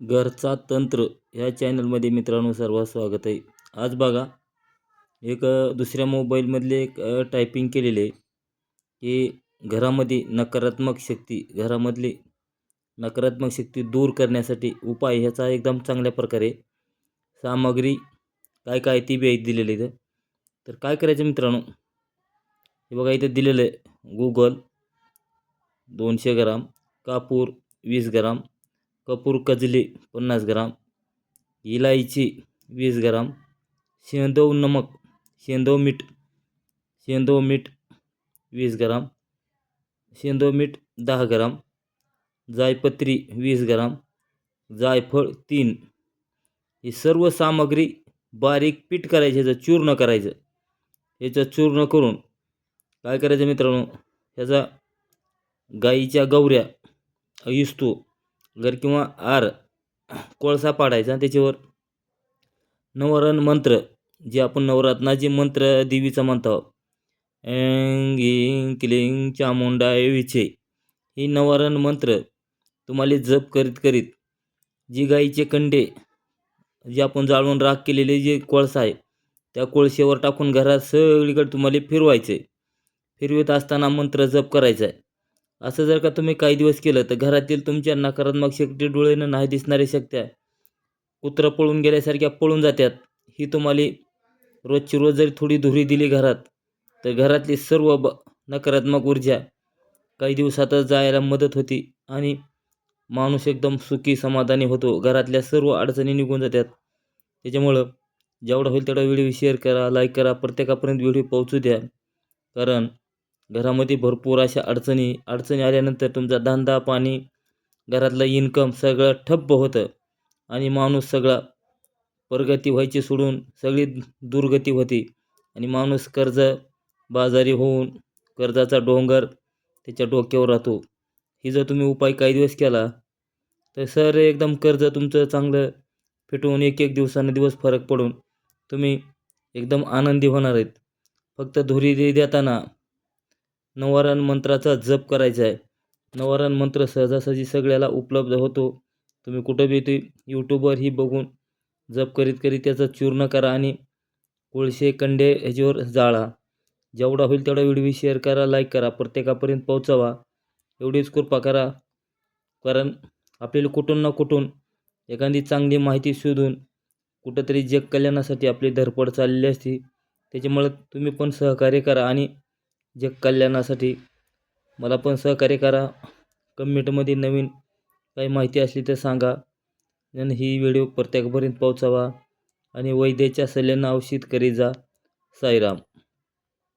घरचा तंत्र ह्या चॅनलमध्ये मित्रांनो सर्व स्वागत आहे. आज बघा एक दुसऱ्या मोबाईलमधले एक टायपिंग केलेले आहे की घरामध्ये नकारात्मक शक्ती घरामधली नकारात्मक शक्ती दूर करण्यासाठी उपाय ह्याचा एकदम चांगल्या प्रकारे सामग्री काय काय ती बी दिलेली इथं तर काय करायचं मित्रांनो? हे बघा इथं दिलेलं आहे गुगल दोनशे ग्राम कापूर वीस ग्राम कपूर कजली पन्नास ग्राम इलायची वीस ग्राम शेंदव नमक शेंदव मीठ शेंदव मीठ वीस ग्राम शेंदव मीठ दहा ग्राम जायपत्री वीस ग्राम जायफळ तीन. ही सर्व सामग्री बारीक पीठ करायचे ह्याचं चूर्ण करायचं. ह्याचं चूर्ण करून काय करायचं मित्रांनो? ह्याचा गाईच्या गवऱ्या इस्तू घर किंवा आर कोळसा पाडायचा त्याच्यावर नवरण मंत्र जे आपण नवरात्नाचे मंत्र देवीचा म्हणतो ऐं गिं क्लिंग चामुंडा विछे ही नवरण मंत्र तुम्हाला जप करीत करीत जी गाईचे कंडे जे आपण जाळून राख केलेले जे कोळसा आहे त्या कोळशेवर टाकून घरात सगळीकडे तुम्हाला फिरवायचे फिरवत असताना मंत्र जप करायचा आहे असं जर का तुम्ही काही दिवस केलं तर घरातील तुमच्या नकारात्मक शक्ती डोळ्यानं नाही दिसणाऱ्या शक्त्या कुत्रं पळून गेल्यासारख्या पळून जातात ही तुम्हाला रोजची रोज जरी थोडी धुरी दिली घरात तर घरातली सर्व ब नकारात्मक ऊर्जा काही दिवसातच जायला मदत होती आणि माणूस एकदम सुखी समाधानी होतो. घरातल्या सर्व अडचणी निघून जातात त्याच्यामुळं जेवढा होईल तेवढा व्हिडिओ शेअर करा लाईक करा. प्रत्येकापर्यंत व्हिडिओ पोहोचू द्या. कारण घरामध्ये भरपूर अशा अडचणी अडचणी आल्यानंतर तुमचा धंदा पाणी घरातलं इन्कम सगळं ठप्प होतं आणि माणूस सगळा प्रगती व्हायची सोडून सगळी दुर्गती होती. आणि माणूस कर्ज बाजारी होऊन कर्जाचा डोंगर त्याच्या डोक्यावर राहतो. ही जर तुम्ही उपाय काही दिवस केला तर सर एकदम कर्ज तुमचं चांगलं फिटवून एक एक दिवसानं दिवस फरक पडून तुम्ही एकदम आनंदी होणार आहेत. फक्त धुरी दे देताना नवारण मंत्राचा जप करायचा आहे. नवारण मंत्र सहजासहजी सगळ्याला उपलब्ध होतो. तुम्ही कुठं बी ते यूट्यूबवरही बघून जप करीत करीत त्याचं चूर्ण करा आणि कोळशे कंडे ह्याच्यावर जाळा. जेवढा होईल तेवढा व्हिडिओ शेअर करा लाईक करा प्रत्येकापर्यंत पोहोचवा. एवढीच कृपा करा. कारण आपल्याला कुठून ना कुठून एखादी चांगली माहिती शोधून कुठंतरी जग कल्याणासाठी आपली धडपड चाललेली असते. त्याच्यामुळं तुम्ही पण सहकार्य करा आणि जग कल्याणासाठी मला पण सहकार्य करा. कमेंटमध्ये नवीन काही माहिती असली तर सांगा. आणि ही व्हिडिओ प्रत्येकापर्यंत पोहोचावा. आणि वैद्याच्या सल्ल्यानं औषध करी जा. साईराम.